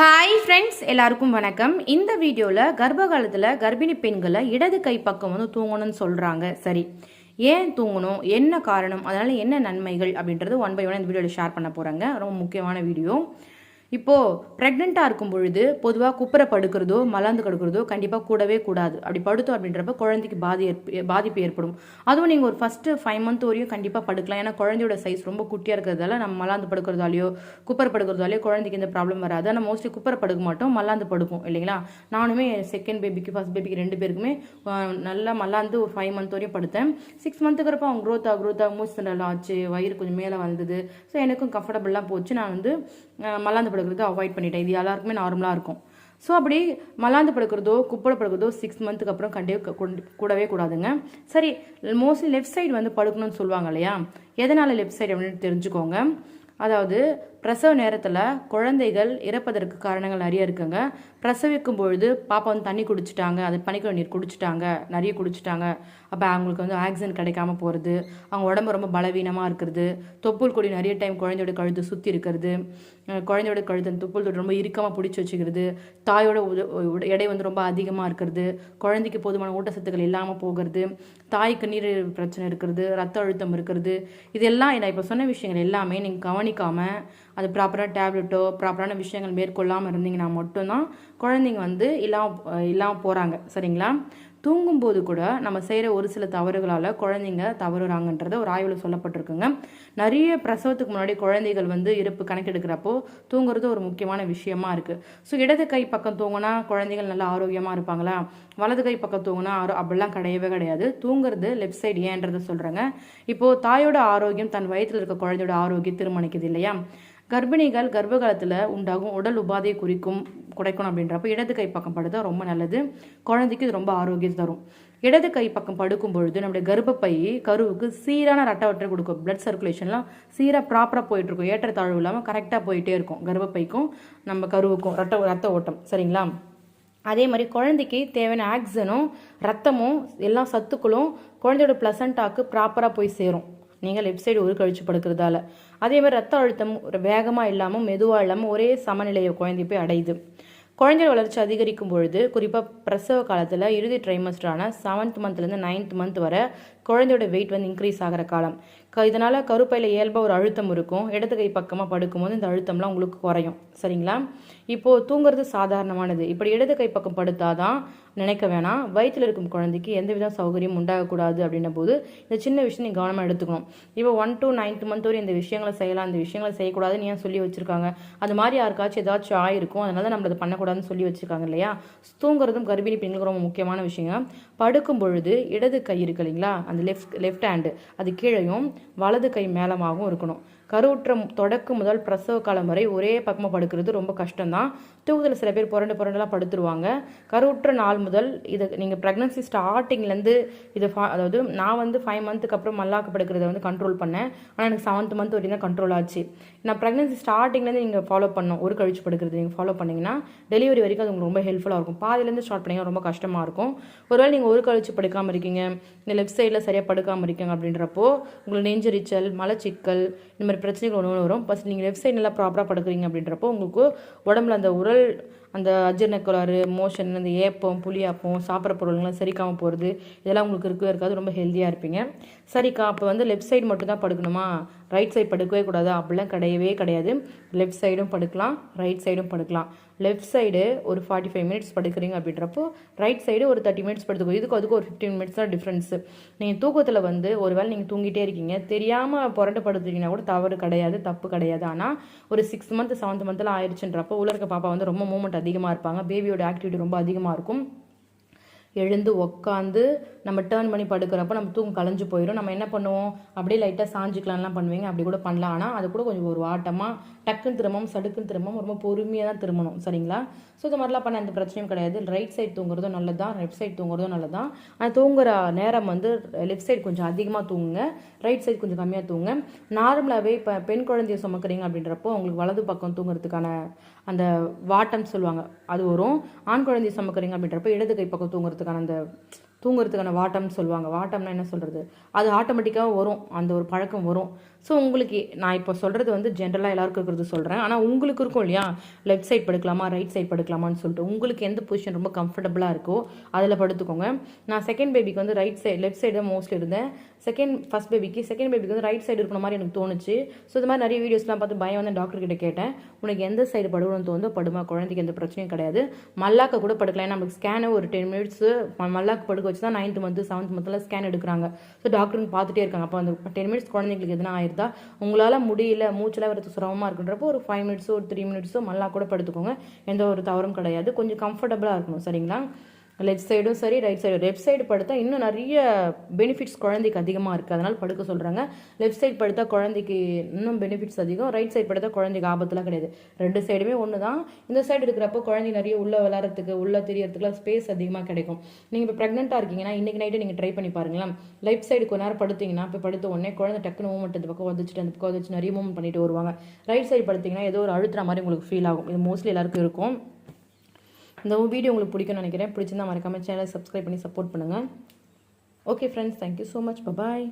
Hi friends எல்லாருக்கும் வணக்கம். இந்த வீடியோவில் கர்ப்ப காலத்தில் கர்ப்பிணி பெண்களை இடது கை பக்கம் வந்து தூங்கணும்னு சொல்கிறாங்க சரி ஏன் தூங்கணும்? என்ன காரணம்? அதனால் என்ன நன்மைகள்? அப்படின்றது ஒன் பை ஒன் இந்த வீடியோவில் ஷேர் பண்ண போகிறாங்க ரொம்ப முக்கியமான வீடியோ. இப்போது ப்ரெக்னெண்ட்டாக இருக்கும் பொழுது பொதுவாக குப்புற படுக்கிறதோ மலாந்து கிடக்கிறதோ கண்டிப்பாக கூடவே கூடாது. அப்படி படுத்தோம் அப்படின்றப்ப குழந்தைக்கு பாதி ஏற்ப- பாதிப்பு ஏற்படும். அதுவும் நீங்கள் ஒரு ஃபஸ்ட்டு ஃபைவ் மந்த் வரையும் கண்டிப்பாக படுக்கலாம். ஏன்னா குழந்தையோட சைஸ் ரொம்ப குட்டியாக இருக்கிறதால நம்ம மலாந்து படுக்கிறதாலையோ குப்பர படுக்கிறதாலையோ குழந்தைக்கு எந்த ப்ராப்ளம் வராது. ஆனால் மோஸ்ட்லி குப்பர படுக்க மாட்டோம் மல்லாந்து படுப்போம் இல்லைங்களா? நானுமே செகண்ட் பேபிக்கு ஃபர்ஸ்ட் பேபிக்கு ரெண்டு பேருக்குமே நல்லா மல்லாந்து ஒரு ஃபைவ் மந்த் வரையும் படுத்தேன். சிக்ஸ் மந்த்துக்கிறப்ப அவங்க க்ரோத் ஆக க்ரோத் ஆக மூச்சு திணறல் ஆச்சு வயிறு கொஞ்சம் மேலே வந்தது. ஸோ எனக்கும் கம்ஃபர்டபுளாக போச்சு. நான் வந்து மல்லாந்து படுக்கிறது அவாய்ட் பண்ணிட்டேன். இது எல்லாருக்குமே நார்மலாக இருக்கும். ஸோ அப்படி மல்லாந்து படுக்கிறதோ குப்பை படுக்கிறதோ சிக்ஸ் மந்த்துக்கு அப்புறம் கண்டிப்பாக கொண்டு- கூடவே கூடாதுங்க. சரி மோஸ்ட்லி லெஃப்ட் சைடு வந்து படுக்கணும்னு சொல்லுவாங்க இல்லையா? எதனால் லெஃப்ட் சைடு அப்படின்னு தெரிஞ்சுக்கோங்க. அதாவது பிரசவ நேரத்தில் குழந்தைகள் இறப்பதற்கு காரணங்கள் நிறைய இருக்குங்க. பிரசவிக்கும் பொழுது பாப்பா வந்து தண்ணி குடிச்சிட்டாங்க அது பனிக்குள்ள நீர் குடிச்சிட்டாங்க நிறைய குடிச்சிட்டாங்க. அப்போ அவங்களுக்கு வந்து ஆக்சிஜன் கிடைக்காம போகிறது அவங்க உடம்பு ரொம்ப பலவீனமாக இருக்கிறது தொப்புள் கொடி நிறைய டைம் குழந்தையோட கழுத்து சுற்றி இருக்கிறது குழந்தையோட கழுத்து அந்த தொப்புள் தொடி ரொம்ப இறுக்கமாக பிடிச்சி வச்சுக்கிறது தாயோட எடை வந்து ரொம்ப அதிகமாக இருக்கிறது குழந்தைக்கு போதுமான ஊட்டச்சத்துக்கள் இல்லாமல் போகிறது தாய்க்கு நீர் பிரச்சனை இருக்கிறது ரத்த அழுத்தம் இருக்கிறது இதெல்லாம் நான் இப்போ சொன்ன விஷயங்கள் எல்லாமே நீங்கள் கவனிக்காமல் அது ப்ராப்பராக டேப்லெட்டோ ப்ராப்பரான விஷயங்கள் மேற்கொள்ளாமல் இருந்தீங்கன்னா மட்டும்தான் குழந்தைங்க வந்து இல்லாமல் இல்லாமல் போகிறாங்க சரிங்களா? தூங்கும்போது கூட நம்ம செய்கிற ஒரு சில தவறுகளால் குழந்தைங்க தவறுறாங்கன்றது ஒரு ஆய்வில் சொல்லப்பட்டிருக்குங்க. நிறைய பிரசவத்துக்கு முன்னாடி குழந்தைகள் வந்து இறப்பு கணக்கெடுக்கிறப்போ தூங்குறது ஒரு முக்கியமான விஷயமா இருக்குது ஸோ இடது கை பக்கம் தூங்கினா குழந்தைகள் நல்லா ஆரோக்கியமாக இருப்பாங்களா? வலது கை பக்கம் தூங்கினா ஆரோ அப்படிலாம் கிடையவே கிடையாது. தூங்குறது லெஃப்ட் சைடு ஏன்றதை சொல்கிறேங்க இப்போது தாயோட ஆரோக்கியம் தன் வயிற்றில் இருக்க குழந்தையோட ஆரோக்கியம் தீர்மானிக்குது இல்லையா? கர்ப்பிணிகள் கர்ப்ப காலத்தில் உண்டாகும் உடல் உபாதையை குறிக்கும் குறைக்கணும் அப்படின்றப்ப இடது கை பக்கம் படுத்தால் ரொம்ப நல்லது. குழந்தைக்கு இது ரொம்ப ஆரோக்கியம் தரும். இடது கை பக்கம் படுக்கும் பொழுது நம்முடைய கர்ப்பப்பை கருவுக்கு சீரான ரத்த வட்டை கொடுக்கும். பிளட் சர்க்குலேஷன்லாம் சீராக ப்ராப்பராக போயிட்டுருக்கும் ஏற்றத்தாழ்வு இல்லாமல் கரெக்டாக போயிட்டே இருக்கும். கர்ப்பப்பைக்கும் நம்ம கருவுக்கும் ரத்த ரத்த ஓட்டம். சரிங்களா? அதே மாதிரி குழந்தைக்கு தேவையான ஆக்சிஜனும் ரத்தமும் எல்லா சத்துக்களும் குழந்தையோட பிளசண்டாக்கு ப்ராப்பராக போய் சேரும். நீங்கள் லெஃப்ட் சைடு உருக்கழிச்சு படுக்கிறதால. அதே மாதிரி ரத்த அழுத்தம் வேகமாக இல்லாமல் மெதுவாக இல்லாமல் ஒரே சமநிலையை குழந்தை போய் அடையுது. குழந்தையோட வளர்ச்சி அதிகரிக்கும் பொழுது குறிப்பாக பிரசவ காலத்தில் இறுதி ட்ரைமஸ்டரான செவன்த் மந்த்லேருந்து நைன்த் மந்த் வரை குழந்தையோட வெயிட் வந்து இன்க்ரீஸ் ஆகிற காலம். க இதனால் கருப்பையில் இயல்பாக ஒரு அழுத்தம் இருக்கும். இடது கை பக்கமாக படுக்கும்போது இந்த அழுத்தம்லாம் உங்களுக்கு குறையும். சரிங்களா? இப்போது தூங்குறது சாதாரணமானது. இப்படி இடது கை பக்கம் படுத்தாதான் நினைக்க வேணாம். வயிற்றில் இருக்கும் குழந்தைக்கு எந்த வித சௌகரியம் உண்டாகக்கூடாது அப்படின்ன போது இந்த சின்ன விஷயம் நீ கவனமாக எடுத்துக்கணும். இப்போ ஒன் டு நைன்த் மந்த் வரை இந்த விஷயங்களை செய்யலாம் இந்த விஷயங்களை செய்யக்கூடாதுன்னு ஏன் சொல்லி வச்சிருக்காங்க? அது மாதிரி யாருக்காச்சும் ஏதாச்சும் ஆயிருக்கும். அதனால தான் நம்ம அதை பண்ணக்கூடாதுன்னு சொல்லி வச்சிருக்காங்க இல்லையா? தூங்குறதும் கர்ப்பிணி பெண்களுக்கு ரொம்ப முக்கியமான விஷயம் படுக்கும் பொழுது இடது கை இருக்கு இல்லைங்களா? அந்த லெஃப்ட் லெஃப்ட் ஹேண்டு அது கீழையும் வலது கை மேலமாகவும் இருக்கணும். கருவுற்றம் தொடக்கம் முதல் பிரசவ காலம் வரை ஒரே பக்கமாக படுக்கிறது ரொம்ப கஷ்டம்தான். தூக்கத்தில் சில பேர் புரண்டு புரண்டெல்லாம் படுத்துருவாங்க. கருவுற்ற நாள் முதல் இது நீங்கள் ப்ரெக்னன்சி ஸ்டார்டிங்லேருந்து இது ஃபா அதாவது நான் வந்து ஃபைவ் மந்த்துக்கு அப்புறம் மல்லாக்க படுக்கிறத வந்து கண்ட்ரோல் பண்ணேன். ஆனால் எனக்கு செவன்த் மந்த் வரைக்கும் தான் கண்ட்ரோல் ஆச்சு. நான் ப்ரெக்னன்சி ஸ்டார்டிங்லேருந்து நீங்கள் ஃபாலோ பண்ணோம் ஒரு கழிச்சு படுக்கிறது நீங்கள் ஃபாலோ பண்ணிங்கன்னா டெலிவரி வரைக்கும் அது உங்களுக்கு ரொம்ப ஹெல்ப்ஃபுல்லாக இருக்கும். பாதிலேருந்து ஸ்டார்ட் பண்ணிங்கன்னா ரொம்ப கஷ்டமாக இருக்கும். ஒருவேளை நீங்கள் ஒரு கழிச்சு படுக்காமல் இருக்கீங்க. இந்த லெஃப்ட் சைடில் சரியாக படுக்காமல் இருக்கீங்க அப்படின்றப்போ உங்களுக்கு நெஞ்சரிச்சல் மலச்சிக்கல் இந்த மாதிரி பிரச்சனைகள் ஒன்று ஒன்று வரும். ஃபஸ்ட் நீங்கள் லெஃப்ட் சைடு நல்லா ப்ராப்பராக படுக்கிறீங்க அப்படின்றப்போ உங்களுக்கு உடம்புல அந்த உரல் அந்த அஜீரண கோளாறு மோஷன் அந்த ஏப்பம் புளியாப்பம் சாப்பிட்ற பொருள்கள்லாம் சரிக்காமல் போகிறது இதெல்லாம் உங்களுக்கு இருக்கவே இருக்காது. ரொம்ப ஹெல்த்தியாக இருப்பீங்க. சரிக்கா அப்போ வந்து லெஃப்ட் சைடு மட்டும் தான் படுக்கணுமா? ரைட் சைடு படுக்கவே கூடாது? அப்படிலாம் கிடையவே கிடையாது. லெஃப்ட் சைடும் படுக்கலாம் ரைட் சைடும் படுக்கலாம். லெஃப்ட் சைடு ஒரு ஃபார்ட்டி ஃபைவ் மினிட்ஸ் படுக்கிறீங்க அப்படின்றப்போ ரைட் சைடு ஒரு தேர்ட்டி மினிட்ஸ் படுத்துக்கோ இதுக்கு அதுக்கு ஒரு ஃபிஃப்டீன் மினிட்ஸ் தான் டிஃப்ரென்ஸு நீங்கள் தூக்கத்தில் வந்து ஒரு வேளை நீங்கள் தூங்கிட்டே இருக்கீங்க தெரியாமல் புரண்டு படுத்துட்டீங்கன்னா கூட தவறு கிடையாது தப்பு கிடையாது. ஆனால் ஒரு சிக்ஸ் மந்த் செவன்த் மந்த்தில் ஆயிடுச்சுன்றப்போ உள்ள இருக்க பாப்பா வந்து ரொம்ப மூமெண்ட் அதிகமாக இருப்பாங்க பேபியோட ஆக்டிவிட்டி ரொம்ப அதிகமாக இருக்கும். எழுந்து உக்காந்து நம்ம டேர்ன் பண்ணி படுக்கிறப்ப நம்ம தூக்கம் கலைஞ்சு போயிடும் நம்ம என்ன பண்ணுவோம்? அப்படியே லைட்டாக சாஞ்சிக்கலாம்லாம் பண்ணுவீங்க. அப்படி கூட பண்ணலாம். ஆனால் அது கூட கொஞ்சம் ஒரு ஆட்டமாக டக்குன்னு திரும்பவும் சடுக்குன்னு திரும்பவும் ரொம்ப பொறுமையாக தான் திரும்பணும். சரிங்களா? ஸோ இந்த மாதிரிலாம் பண்ண எந்த பிரச்சனையும் கிடையாது. ரைட் சைடு தூங்குறதும் நல்லதான் லெஃப்ட் சைட் தூங்குறதும் நல்லதான் ஆனால் தூங்குற நேரம் வந்து லெஃப்ட் சைடு கொஞ்சம் அதிகமாக தூங்குங்க. ரைட் சைடு கொஞ்சம் கம்மியாக தூங்குங்க. நார்மலாகவே இப்போ பெண் குழந்தைய சுமக்கிறீங்க அப்படின்றப்போ உங்களுக்கு வலது பக்கம் தூங்குறதுக்கான அந்த வாட்டம் சொல்லுவாங்க அது வரும். ஆண் குழந்தைய சுமக்கிறீங்க அப்படின்றப்போ இடது கை பக்கம் தூங்குறதுக்கான அந்த தூங்குறதுக்கான வாட்டம்னு சொல்லுவாங்க. வாட்டம்னா என்ன சொல்கிறது அது ஆட்டோமேட்டிக்காக வரும். அந்த ஒரு பழக்கம் வரும். ஸோ உங்களுக்கு நான் இப்போ சொல்கிறது வந்து ஜென்ரலாக எல்லாருக்கும் இருக்கிறது சொல்கிறேன் ஆனால் உங்களுக்கு இருக்கும் இல்லையா? லெஃப்ட் சைட் படுக்கலாமா? ரைட் சைட் படுக்கலாமான்னு சொல்லிட்டு. உங்களுக்கு எந்த பொசிஷன் ரொம்ப கம்ஃபர்டபுளாக இருக்கோ அதில் படுத்துக்கோங்க. நான் செகண்ட் பேபிக்கு வந்து ரைட் சைடு லெஃப்ட் சைடு தான் மோஸ்ட்லி இருந்தேன். செகண்ட் ஃபஸ்ட் பேபிக்கு செகண்ட் பேபிக்கு வந்து ரைட் சைடு இருக்கிற மாதிரி எனக்கு தோணுச்சு. ஸோ இது மாதிரி நிறைய வீடியோஸ்லாம் பார்த்து பயம் வந்து டாக்டர் கிட்ட கேட்டேன். உனக்கு எந்த சைடு படுக்கணும்னு தோணுதோ படுமா. குழந்தைக்கு எந்த பிரச்சனையும் கிடையாது. மல்லாக்க கூட படுக்கலாம். ஏன்னா நமக்கு ஸ்கேனு ஒரு டென் மினிட்ஸு மல்லாக்கு படுக்க வச்சு தான் நைன்த் மந்த்து செவன்த் மந்த்தில் ஸ்கேன் எடுக்கிறாங்க. ஸோ டாக்டருங்க பார்த்துட்டே இருக்காங்க. அப்போ அந்த டென் மினிட்ஸ் குழந்தைங்களுக்கு எதுனா ஆயிருந்தா உங்களால் முடியல மூச்செல்லாம் வரது சிரமமாக இருக்குன்றப்போ ஒரு ஃபைவ் மினிட்ஸோ ஒரு த்ரீ மினிட்ஸோ மல்லா கூட படுத்துக்கோங்க. எந்த ஒரு தவறும் கிடையாது. கொஞ்சம் கம்ஃபர்டபுளாக இருக்கணும். சரிங்களா? லெஃப்ட் சைடும் சரி ரைட் சைடு லெஃப்ட் சைடு படுத்தா இன்னும் நிறைய பெனிஃபிட்ஸ் குழந்தைக்கு அதிகமாக இருக்குது அதனால் படுக்க சொல்கிறாங்க லெஃப்ட் சைடு படுத்தா குழந்தைக்கு இன்னும் பெனிஃபிட்ஸ் அதிகம். ரைட் சைடு படுத்தா குழந்தைக்கு ஆபத்துலாம் கிடையாது. ரெண்டு சைடுமே ஒன்று தான் இந்த சைடு இருக்கிறப்போ குழந்தை நிறைய உள்ளே விளாட்றதுக்கு உள்ளே தெரியறதுக்குலாம் ஸ்பேஸ் அதிகமாக கிடைக்கும். நீங்கள் இப்போ ப்ரெக்னெண்ட்டாக இருக்கீங்கன்னா இன்றைக்கி நைட்டு நீங்கள் ட்ரை பண்ணி பாருங்களேன். லெஃப்ட் சைடு கொஞ்ச நேரம் படுத்தீங்கன்னா இப்போ படுத்த உடனே குழந்தை டக்குனு மூவ்மெண்ட் இந்த பக்கம் வந்துச்சுட்டு அந்த பக்கம் வந்துச்சு நிறைய மூவ்மெண்ட் பண்ணிட்டு வருவாங்க. ரைட் சைடு படுத்தீங்கன்னா ஏதோ ஒரு அழுத்துற மாதிரி உங்களுக்கு ஃபீல் ஆகும். இது மோஸ்ட்லி எல்லாருக்கும் இருக்கும். இந்த வீடியோ உங்களுக்கு பிடிக்கும்னு நினைக்கிறேன். பிடிச்சிருந்தா மறக்காமல் சேனலை சப்ஸ்கிரைப் பண்ணி சப்போர்ட் பண்ணுங்கள் okay friends thank you so much bye bye